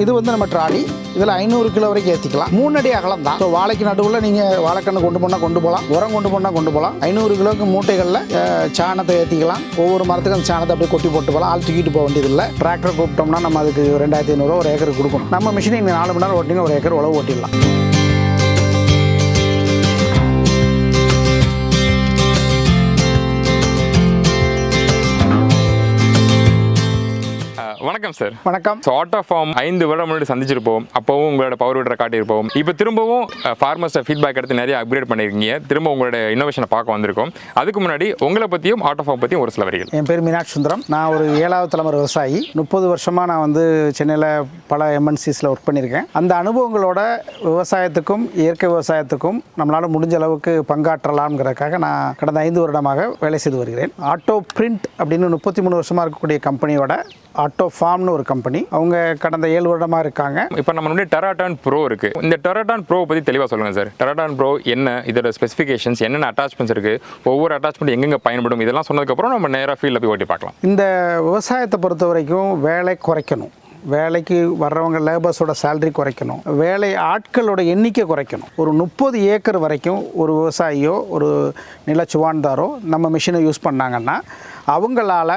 இது வந்து நம்ம ட்ராலி. இதில் ஐநூறு கிலோ வரைக்கும் ஏற்றிக்கலாம் மூணு அடி அகலம் தான். ஸோ வாழைக்கு நடுவில் நீங்கள் வாழைக்கண்ணு கொண்டு போனால் கொண்டு போகலாம் உரம் கொண்டு போனால் கொண்டு போகலாம் ஐநூறு கிலோக்கு மூட்டைகளில் சாணத்தை ஏற்றிக்கலாம் ஒவ்வொரு மரத்துக்கும் அந்த சாணத்தை அப்படியே கொட்டி போட்டு போகலாம் ஆள் தூக்கிட்டு போக வேண்டியதில்லை. டிராக்டர் கூப்பிட்டோம்னா நம்ம அதுக்கு ரெண்டாயிரத்தி ஐநூறுரூவா ஒரு ஏக்கருக்கு கொடுக்கணும். நம்ம மிஷினை நீங்கள் நாலு மணி நேரம் ஓட்டிங்க ஒரு ஏக்கர் உழவு ஓட்டிடலாம். வணக்கம் சார் வணக்கம். ஸோ ஆட்டோ ஃபார்ம் ஐந்து வருடம் முன்னாடி சந்திச்சிருப்போம். அப்போவும் உங்களோட பவர் விடரை காட்டியிருப்போம். இப்போ திரும்பவும் ஃபார்மர்ஸ்ட ஃபீட்பேக் எடுத்து நிறைய அப்கிரேட் பண்ணியிருக்கீங்க. திரும்ப உங்களோட இன்னோவேஷனை பார்க்க வந்திருக்கோம். அதுக்கு முன்னாடி உங்களை பற்றியும் ஆட்டோ ஃபார்ம் பற்றியும் ஒரு சில வரிகள். என் பேர் மீனாட்சி சுந்தரம். நான் ஒரு ஏழாவது தலைமுறை விவசாயி. முப்பது வருஷமாக நான் வந்து சென்னையில் பல எம்என்சிஸில் ஒர்க் பண்ணியிருக்கேன். அந்த அனுபவங்களோட விவசாயத்துக்கும் இயற்கை விவசாயத்துக்கும் நம்மளால் முடிஞ்ச அளவுக்கு பங்காற்றலாம்ங்கிறதுக்காக நான் கடந்த ஐந்து வருடமாக வேலை செய்து வருகிறேன். ஆட்டோ பிரிண்ட் அப்படின்னு முப்பத்தி மூணு வருஷமாக இருக்கக்கூடிய கம்பெனியோட ஆட்டோ ஃபார்ம்னு ஒரு கம்பெனி. அவங்க கடந்த ஏழு வருடமாக இருக்காங்க. இப்போ நம்ம முன்னாடி டெராட்டான் ப்ரோ இருக்கு. இந்த டெராட்டான் ப்ரோ பற்றி தெளிவாக சொல்லுங்க சார் டெராட்டான் ப்ரோ என்ன இதோட ஸ்பெசிஃபிகேஷன்ஸ் என்னென்ன அட்டாச்மெண்ட்ஸ் இருக்கு ஒவ்வொரு அட்டாச்மெண்ட் எங்கெங்க பயன்படும் இதெல்லாம் சொன்னதுக்கப்புறம் நம்ம நேராக ஃபீல்டில் போய் ஓட்டி பார்க்கலாம். இந்த விவசாயத்தை பொறுத்த வரைக்கும் வேலை குறைக்கணும். வேலைக்கு வர்றவங்க லேபர்ஸோட சேலரி குறைக்கணும். வேலை ஆட்களோட எண்ணிக்கை குறைக்கணும். ஒரு முப்பது ஏக்கர் வரைக்கும் ஒரு விவசாயியோ ஒரு நிலச்சுவான்தாரோ நம்ம மிஷினை யூஸ் பண்ணாங்கன்னா அவங்களால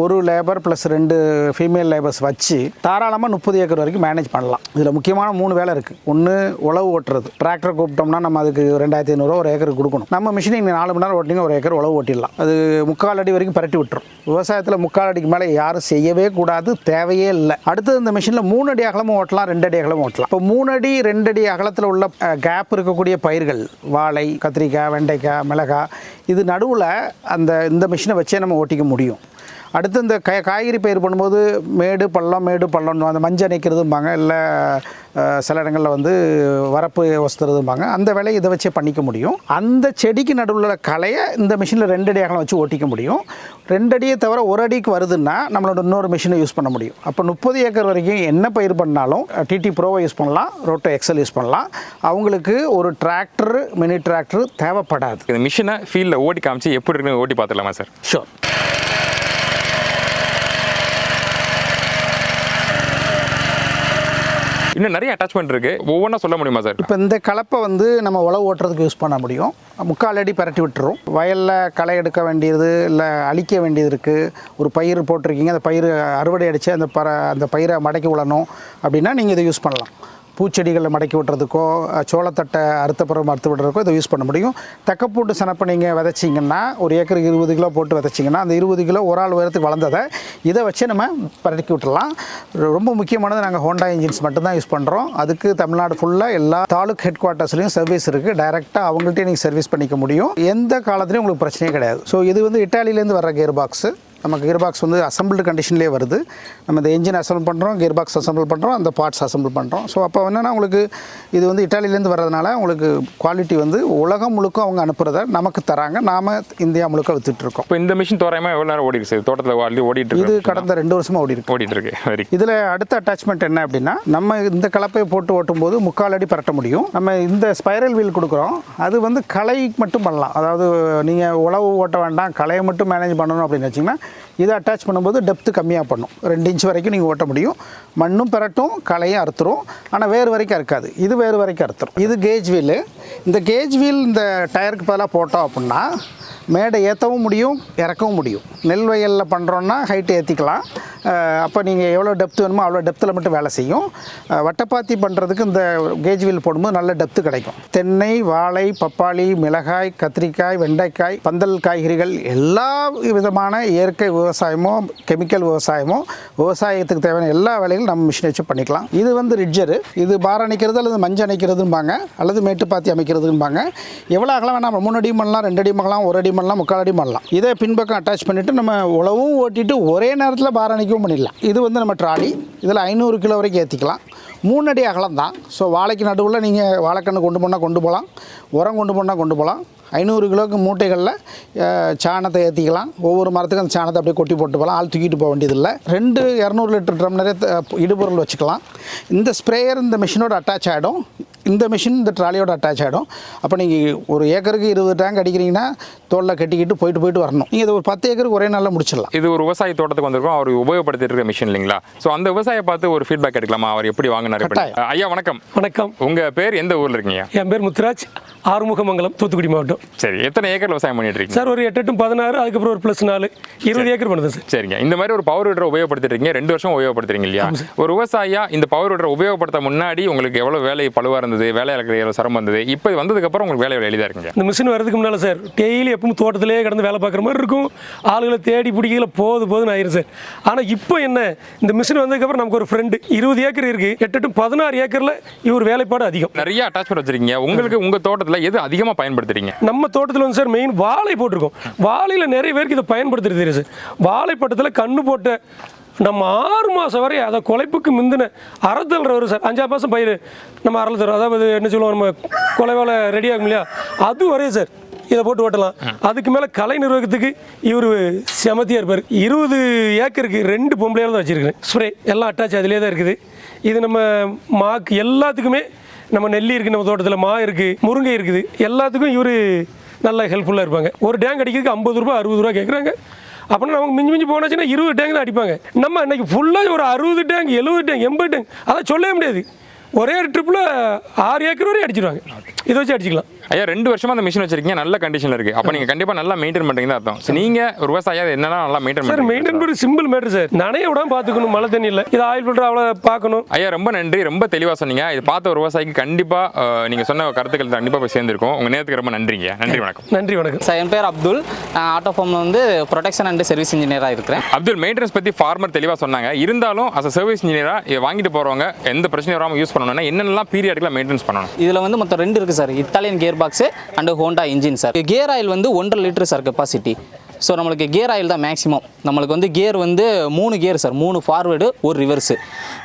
ஒரு லேபர் ப்ளஸ் ரெண்டு ஃபீமேல் லேபர்ஸ் வச்சு தாராளமாக முப்பது ஏக்கர் வரைக்கும் மேனேஜ் பண்ணலாம். இதில் முக்கியமான மூணு வேலை இருக்குது ஒன்று உழவு ஓட்டுறது. டிராக்டர் கூப்பிட்டோம்னா நம்ம அதுக்கு ரெண்டாயிரத்தி ஐநூறுரூவா ஒரு ஏக்கருக்கு கொடுக்கணும். நம்ம மிஷினை நீங்கள் நாலு மணி நேரம் ஓட்டிங்க ஒரு ஏக்கர் உழவு ஓட்டிடலாம். அது முக்கால் அடி வரைக்கும் பரட்டி விட்டுரும். விவசாயத்தில் முக்கால் அடிக்கு மேலே யாரும் செய்யவே கூடாது தேவையே இல்லை. அடுத்தது இந்த மிஷினில் மூணு அடி அகலமும் ஓட்டலாம் ரெண்டு அடி அகலமும் ஓட்டலாம். இப்போ மூணு அடி ரெண்டு அடி அகலத்தில் உள்ள கேப் இருக்கக்கூடிய பயிர்கள் வாழை கத்திரிக்காய் வெண்டைக்காய் மிளகாய் இது நடுவில் அந்த இந்த மிஷினை வச்சே நம்ம ஓட்டிக்க முடியும். அடுத்து இந்த கா காய்கறி பயிர் பண்ணும்போது மேடு பள்ளம் மேடு பள்ளம் அந்த மஞ்சள் நிற்கிறதும்பாங்க இல்லை சில இடங்களில் வந்து வரப்பு வசுத்துறதும்பாங்க அந்த வேலையை இதை வச்சே பண்ணிக்க முடியும். அந்த செடிக்கு நடுவில் களையை இந்த மிஷினில் ரெண்டு அடி அகலம் வச்சு ஓட்டிக்க முடியும். ரெண்டு அடியை தவிர ஒரு அடிக்கு வருதுன்னா நம்மளோட இன்னொரு மிஷினை யூஸ் பண்ண முடியும். அப்போ முப்பது ஏக்கர் வரைக்கும் என்ன பயிர் பண்ணாலும் டிடி ப்ரோவை யூஸ் பண்ணலாம் ரோட்டோ எக்ஸல் யூஸ் பண்ணலாம். அவங்களுக்கு ஒரு டிராக்டர் மினி டிராக்டர் தேவைப்படாது. இந்த மிஷினை ஃபீல்டில் ஓட்டி காமிச்சு எப்படி இருக்குன்னு ஓட்டி பார்த்துடலாமா சார்? ஷோர் இன்னும் நிறைய அட்டாச்மெண்ட் இருக்கு. ஒவ்வொன்றா சொல்ல முடியுமா சார் இப்போ இந்த கலப்பை வந்து நம்ம உழவு ஓட்டுறதுக்கு யூஸ் பண்ண முடியும். முக்கால் அடி பரட்டி விட்டுரும். வயலில் களை எடுக்க வேண்டியது இல்லை அழிக்க வேண்டியது இருக்குது ஒரு பயிர் போட்டிருக்கீங்க அந்த பயிர் அறுவடை அடித்து அந்த பற அந்த பயிரை மடக்கி விழணும் அப்படின்னா நீங்கள் இதை யூஸ் பண்ணலாம். பூச்செடிகளை மடக்கி விட்டுறதுக்கோ சோளத்தட்டை அறுத்தப்புறம் அறுத்து விடுறதுக்கோ இதை யூஸ் பண்ண முடியும். தக்கப்பூட்டு சனப்பை நீங்கள் விதைச்சிங்கன்னா ஒரு ஏக்கருக்கு இருபது கிலோ போட்டு விதைச்சிங்கன்னா அந்த இருபது கிலோ ஒரு ஆள் உயரத்துக்கு வளர்ந்ததை இதை வச்சு நம்ம பரட்டி விட்டுறலாம். ரொம்ப முக்கியமானது நாங்கள் ஹோண்டா இன்ஜின்ஸ் மட்டும்தான் யூஸ் பண்ணுறோம் அதுக்கு தமிழ்நாடு ஃபுல்லாக எல்லா தாலுக் ஹெட் குவார்ட்டர்ஸ்லையும் சர்வீஸ் இருக்குது டைரெக்டாக அவங்கள்ட்டே நீங்கள் சர்வீஸ் பண்ணிக்க முடியும். எந்த காலத்துலையும் உங்களுக்கு பிரச்சனையே கிடையாது. ஸோ இது வந்து இட்டாலியிலேருந்து வர்ற கியர் பாக்ஸு நம்ம கியர் பாக்ஸ் வந்து அசம்பிள்டு கண்டிஷன்லேயே வருது. நம்ம இந்த என்ஜின் அசம்பிள் பண்ணுறோம் கியர் பாக்ஸ் அசம்பிள் பண்ணுறோம் அந்த பார்ட்ஸ் அசம்பிள் பண்ணுறோம் ஸோ அப்போ என்னென்னா உங்களுக்கு இது வந்து இட்டாலியிலேருந்து வர்றதுனால உங்களுக்கு குவாலிட்டி வந்து உலகம் முழுக்க அவங்க அனுப்புகிறத நமக்கு தராங்க. நாம் இந்தியா முழுக்க வித்துட்ருக்கோம் இப்போ இந்த மிஷின் தோராயமாக எவ்வளோ நேரம் ஓடி இருக்கு? தோட்டத்தில் ஆல்ரெடி ஓடிட்டு இது கடந்த ரெண்டு வருஷமாக ஓடி இருக்கு. ஓடிட்டு இருக்கு. இதில் அடுத்த அட்டாச்மெண்ட் என்ன அப்படின்னா நம்ம இந்த கலப்பையை போட்டு ஓட்டும் போது முக்கால் அடி பரட்ட முடியும். நம்ம இந்த ஸ்பைரல் வீல் கொடுக்குறோம். அது வந்து களை மட்டும் பண்ணலாம். அதாவது நீங்கள் உழவு ஓட்ட வேண்டாம் களையை மட்டும் மேனேஜ் பண்ணணும் அப்படின்னு வச்சிங்கன்னா இதை அட்டாச் பண்ணும்போது டெப்த்து கம்மியாக பண்ணும். ரெண்டு இன்ச் வரைக்கும் நீங்கள் ஓட்ட முடியும். மண்ணும் பெரட்டும் களையும் அறுத்துரும். ஆனால் வேறு வரைக்கும் அறுக்காது. இது வேறு வரைக்கும் அறுத்துரும். இது கேஜ் வீல் இந்த கேஜ் வீல் இந்த டயருக்கு பதிலாக போட்டோம் அப்படின்னா மேடை ஏற்றவும் முடியும் இறக்கவும் முடியும். நெல் வயலில் பண்ணுறோன்னா ஹைட்டு ஏற்றிக்கலாம் அப்போ நீங்கள் எவ்வளோ டெப்த் வேணுமோ அவ்வளோ டெப்த்தில் மட்டும் வேலை செய்யும். வட்டப்பாத்தி பண்ணுறதுக்கு இந்த கேஜ் வீல் போடும்போது நல்ல டெப்த்து கிடைக்கும். தென்னை வாழை பப்பாளி மிளகாய் கத்திரிக்காய் வெண்டைக்காய் பந்தல் காய்கறிகள் எல்லா விதமான இயற்கை விவசாயமோ கெமிக்கல் விவசாயமோ விவசாயத்துக்கு தேவையான எல்லா வேலைகளும் நம்ம மிஷின் வச்சு பண்ணிக்கலாம். இது வந்து ரிட்ஜரு. இது பார் அணைக்கிறது அல்லது மஞ்சள் அணைக்கிறதும்பாங்க அல்லது மேட்டுப்பாத்தி அமைக்கிறதும்பாங்க. எவ்வளோ அகலம் வேணாம் மூணு அடி பண்ணலாம் ரெண்டு அடி பண்ணலாம் ஒரு அடி பண்ணலாம் முக்கால் அடி பண்ணலாம் இதை பின்பக்கம் அட்டாச் பண்ணிவிட்டு நம்ம உழவும் ஓட்டிட்டு ஒரே நேரத்தில் பார் பண்ணிடலாம். இது வந்து நம்ம ட்ராலி. இதில் ஐநூறு கிலோ வரைக்கும் ஏற்றிக்கலாம் மூணு அடி அகலம் தான். ஸோ வாழைக்கு நடுவில் நீங்கள் வாழைக்கன்று கொண்டு போனால் கொண்டு போகலாம் உரம் கொண்டு போனால் கொண்டு போகலாம் ஐநூறு கிலோக்கு மூட்டைகளில் சாணத்தை ஏற்றிக்கலாம் ஒவ்வொரு மரத்துக்கும் அந்த சாணத்தை அப்படியே கொட்டி போட்டு போகலாம் ஆள் தூக்கிட்டு போக வேண்டியதில்லை. ரெண்டு இரநூறு லிட்டர் ட்ரம் நிறைய இடுபொருள் வச்சுக்கலாம். இந்த ஸ்ப்ரேயர் இந்த மிஷினோட அட்டாச் ஆகிடும் இந்த மிஷின் இந்த ட்ராலியோட அட்டாச் ஆகிடும் அப்போ நீங்கள் ஒரு ஏக்கருக்கு இருபது டேங்க் அடிக்கிறீங்கன்னா தோளில் கட்டிக்கிட்டு போயிட்டு போயிட்டு வரணும். நீங்கள் இது ஒரு பத்து ஏக்கருக்கு ஒரே நாளில் முடிச்சிடலாம். இது ஒரு விவசாய தோட்டத்துக்கு வந்திருக்கோம். அவர் உபயோகப்படுத்திட்டு இருக்க மிஷின் இல்லைங்களா? ஸோ அந்த விவசாயியை பார்த்து ஒரு ஃபீட்பேக் எடுக்கலாமா? அவர் எப்படி வாங்கினாரு. ஐயா வணக்கம். வணக்கம். உங்க பேர் எந்த ஊர்ல இருக்கீங்க? என் பேர் முத்துராஜ். ஆறுமுகமங்கலம் தூத்துக்குடி மாவட்டம். சரி எத்தனை ஏக்கர் விவசாயம் பண்ணிட்டு இருக்கீங்க சார் ஒரு எட்டு பதினாறு அதுக்கப்புறம் ஒரு ப்ளஸ் நாலு இருபது ஏக்கர் பண்ணுது சார். சரிங்க. இந்த மாதிரி ஒரு பவர் விடரை உபயோகப்படுத்திட்டு இருக்கீங்க ரெண்டு வருஷம் உபயோகப்படுத்துறீங்க இல்லையா? ஒரு விவசாயியா இந்த பவர் விடரை உபயோகப்படுத்த முன்னாடி உங்களுக்கு எவ்வளவு வேலை பழுவா இருந்தது வேலை இழக்கிற சிரமம் இருந்தது இப்போ இது வந்ததுக்கு அப்புறம் உங்களுக்கு வேலை எவ்வளவு எளிதா இருக்குங்க? இந்த மிஷின் வரதுக்கு முன்னால் சார் டெய்லி எப்பவும் தோட்டத்திலே கிடந்து வேலை பார்க்குற மாதிரி இருக்கும். ஆளுகளை தேடி பிடிக்கல போது போதுன்னு ஆயிரும் சார். ஆனால் இப்போ என்ன? இந்த மிஷின் வந்ததுக்கப்புறம் நமக்கு ஒரு ஃப்ரெண்டு இருபது ஏக்கர் இருக்கு எட்டு பதினாறு ஏக்கரில் இவர் வேலைப்பாடு அதிகம். நிறைய அட்டாச்மெண்ட் வச்சிருக்கீங்க. உங்களுக்கு உங்க தோட்டத்துல எது அதிகமா பயன்படுத்துறீங்க? நம்ம தோட்டத்தில் வந்து சார் மெயின் வாழை போட்டிருக்கோம். வாழையில் நிறைய பேருக்கு இதை பயன்படுத்துறது தெரியும் சார். வாழைப்பட்டத்தில் கண்ணு போட்ட நம்ம ஆறு மாதம் வரை அதை குலைப்புக்கு முந்தின அறத்தல்ற வரும் சார். அஞ்சாறு மாதம் பயிர் நம்ம அறல் தரோம் அதாவது என்ன சொல்லுவோம் நம்ம கொலை வேலை ரெடி ஆகும் இல்லையா? அது வரையும் சார் இதை போட்டு ஓட்டலாம். அதுக்கு மேலே கலை நிர்வாகத்துக்கு இவர் செமத்தியாக இருப்பார். இருபது ஏக்கருக்கு ரெண்டு பொம்பளையால் தான் வச்சுருக்கேன் ஸ்ப்ரே எல்லாம் அட்டாச் அதிலே தான் இருக்குது. இது நம்ம மாக்கு எல்லாத்துக்குமே நம்ம நெல்லி இருக்குது நம்ம தோட்டத்தில் மா இருக்குது முருங்கை இருக்குது. எல்லாத்துக்கும் இவர் நல்லா ஹெல்ப்ஃபுல்லாக இருப்பாங்க. ஒரு டேங்க் அடிக்கிறதுக்கு ஐம்பது ரூபா அறுபது ரூபா கேட்குறாங்க அப்படின்னா நமக்கு மிஞ்சி மிஞ்சி போனாச்சுன்னா இருபது டேங்க் தான் அடிப்பாங்க. நம்ம இன்னைக்கு ஃபுல்லாக ஒரு அறுபது டேங்க் எழுபது டேங்க் எண்பது டேங்க் அதை சொல்லவே முடியாது. ஒரே ட்ரிப்பில் ஆறு ஏக்கர் வரையும் அடிச்சிடுவாங்க இதை வச்சு அடிச்சுக்கலாம். ஐயா ரெண்டு வருஷமா அந்த மிஷின் வச்சிருக்கீங்க. நல்ல கண்டிஷன்ல இருக்கு. அப்ப நீங்க கண்டிப்பா நல்லா மெயின்டைன் பண்றீங்க அர்த்தம். நீங்க ஒரு விவசாயியா அதை என்னெல்லாம் நல்லா மெயின்டைன் சார் மெயின்டைன் பண்ணி சிம்பிள் மேட்ரு சார் நனைய விடாம பார்த்துக்கணும். மழை தண்ணி இல்லை. இது ஆயில் ஃபில்டர் அவ்வளோ பார்க்கணும். ஐயா ரொம்ப நன்றி. ரொம்ப தெளிவா சொன்னீங்க. இது பார்த்த ஒரு விவசாயிக்கு கண்டிப்பா நீங்க சொன்ன கருத்துக்கள் கண்டிப்பா போய் சேர்ந்திருக்கும். உங்க நேரத்துக்கு ரொம்ப நன்றிங்க. நன்றி வணக்கம். நன்றி வணக்கம். சார் என் பேர் அப்துல். ஆட்டோ ஃபார்மில் வந்து ப்ரொடெக்ஷன் அண்ட் சர்வீஸ் இன்ஜினியராக இருக்கிறேன். அப்துல் மெயின்டெனன்ஸ் பத்தி ஃபார்மர் தெளிவா சொன்னாங்க. இருந்தாலும் அஸ் சர்வீஸ் இன்ஜினியரா இதை வாங்கிட்டு போறவங்க எந்த பிரச்சனையும் வராம யூஸ் பண்ணணும்னா என்னென்னலாம் பீரியடுக்குலாம் மெயின்டெனன்ஸ் பண்ணணும்? இதில் வந்து மொத்தம் ரெண்டு இருக்குது sir. Italian gear box and Honda engine sir. Gear oil வந்து ஒன்றரை லிட்டர் சார் கெப்பாசிட்டி ஸோ நம்மளுக்கு கியர் ஆயில் தான் மேக்ஸிமம் நம்மளுக்கு வந்து கியர் வந்து மூணு கியர் சார் மூணு ஃபார்வேர்டு ஒரு ரிவர்ஸு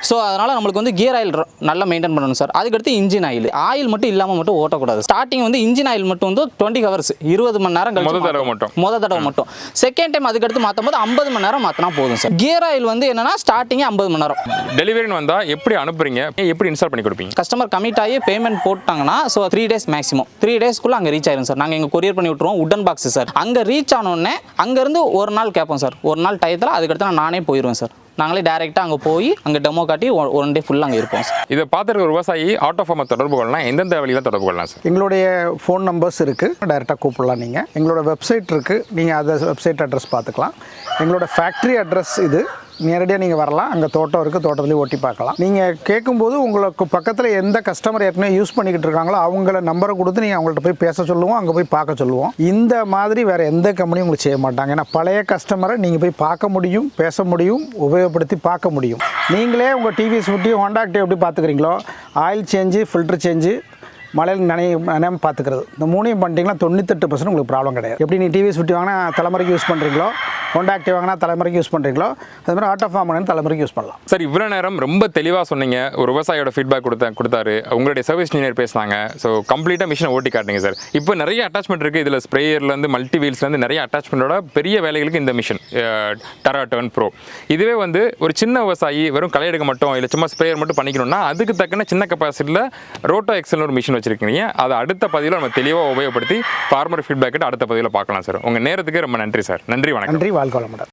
ஸோ அதனால் நம்மளுக்கு வந்து கியர் ஆயில் நல்லா மெயின்டைன் பண்ணணும் சார் அதுக்கடுத்து இன்ஜின் ஆயில் ஆயில் மட்டும் இல்லாமல் மட்டும் ஓட்டக்கூடாது. ஸ்டார்டிங் வந்து இன்ஜின் ஆயில் மட்டும் வந்து டுவெண்ட்டி ஹவர்ஸ் இருபது மணி நேரம் கழிச்சு முத தடவை. மட்டும். முத தடவை மட்டும். செகண்ட் டைம் அதுக்கடுத்து மாற்றும் போது ஐம்பது மணி நேரம் மாற்றினா போதும் சார் கியர் ஆயில் வந்து என்னன்னா ஸ்டார்டிங்கே ஐம்பது மணி நேரம். டெலிவரின்னு வந்தா எப்படி அனுப்புறீங்க? எப்படி இன்ஸ்டால் பண்ணி கொடுப்பீங்க? கஸ்டமர் கமிட் ஆகி பேமெண்ட் போட்டாங்கன்னா so three days maximum three டேஸ்க்குள்ளே அங்கே ரீச் ஆயிரும் சார் நாங்கள் இங்கே கொரியர் பண்ணி விட்ருவோம் உடன் பாக்ஸ் சார் அங்கே ரீச் ஆனோடனே அங்கேருந்து ஒரு நாள் கேட்போம் சார். ஒரு நாள் டயத்தில் அதுக்கடுத்து நான் நானே போயிடுவேன் சார். நாங்களே டேரெக்டாக அங்கே போய் அங்கே டெமோ காட்டி ஒன் டே ஃபுல்லாக அங்கே இருப்போம் சார். இதை பார்த்துருக்க ஒரு விவசாயி ஆட்டோ ஃபார்மர் தொடர்பு கொள்ளலாம் எந்தெந்த வழியில தொடர்பு கொள்ளலாம் சார்? எங்களுடைய ஃபோன் நம்பர்ஸ் இருக்குது டைரெக்டாக கூப்பிடலாம் நீங்கள் எங்களோட வெப்சைட் இருக்குது நீங்கள் அதை வெப்சைட் அட்ரஸ் பார்த்துக்கலாம். எங்களோட ஃபேக்ட்ரி அட்ரஸ் இது. நேரடியாக நீங்கள் வரலாம். அங்கே தோட்டம் இருக்குது தோட்டத்துலேயே ஓட்டி பார்க்கலாம். நீங்கள் கேட்கும்போது உங்களுக்கு பக்கத்தில் எந்த கஸ்டமர் ஏற்கனவே யூஸ் பண்ணிக்கிட்டு இருக்காங்களோ அவங்கள நம்பரை கொடுத்து நீங்கள் அவங்கள்ட்ட போய் பேச சொல்லுவோம். அங்கே போய் பார்க்க சொல்லுவோம். இந்த மாதிரி வேறு எந்த கம்பெனியும் உங்களுக்கு செய்ய மாட்டாங்க. ஏன்னா பழைய கஸ்டமரை நீங்கள் போய் பார்க்க முடியும் பேச முடியும் உபயோகப்படுத்தி பார்க்க முடியும். நீங்களே உங்கள் டிவி ஃபிஃப்டி ஹோண்டா ஆக்டிவ் எப்படி பார்த்துக்கிறீங்களோ ஆயில் சேஞ்சு ஃபில்டர் சேஞ்சு மழையில் நனைய நனையாமல் பார்த்துக்கிறது. இந்த மூணையும் பண்ணிட்டீங்கன்னா தொண்ணூத்தெட்டு பர்சன்ட் உங்களுக்கு ப்ராப்ளம் கிடையாது. எப்படி நீ டிவி ஃபிஃப்டி வாங்கினா தலைமுறைக்கு யூஸ் பண்ணுறீங்களோ ஹோண்டா ஆக்டிவ் வாங்கினா தலைமுறைக்கு யூஸ் பண்ணுறீங்களோ அது மாதிரி ஆட்டோ ஃபார்ம் வாங்கினா தலைமுறைக்கு யூஸ் பண்ணலாம். சார் இவ்வளோ நேரம் ரொம்ப தெளிவாக சொன்னீங்க. ஒரு விவசாயியோட ஃபீட்பேக் கொடுத்த கொடுத்தாரு. உங்களுடைய சர்வீஸ் இன்ஜினியர் பேசினாங்க. ஸோ கம்ப்ளீட்டாக மிஷினை ஓட்டி காட்டுங்க சார் இப்போ நிறைய அட்டாச்மெண்ட் இருக்குது இதில் ஸ்ப்ரேயர்லேருந்து மல்டி வீல்ஸ்லேருந்து நிறைய அட்டாச்மெண்ட்டோட பெரிய வேலைகளுக்கு இந்த மிஷின் டரா டர்ன் ப்ரோ இதுவே வந்து ஒரு சின்ன விவசாயி வெறும் களை எடுக்க மட்டும் இல்லை சும்மா ஸ்ப்ரேயர் மட்டும் பண்ணிக்கணும்னா அதுக்கு தக்கன சின்ன கெப்பாசிட்டியில் ரோட்டோ எக்ஸல்னு ஒரு மிஷின் வச்சிருக்கீங்க. அதை அடுத்த பதிவில் நம்ம தெளிவாக உபயோகப்படுத்தி ஃபார்மர் ஃபீட்பேக் அடுத்த பதிவில் பார்க்கலாம் சார் உங்கள் நேரத்துக்கு ரொம்ப நன்றி சார் நன்றி வணக்கம். நன்றி வாழ்க்கை வளமுடன்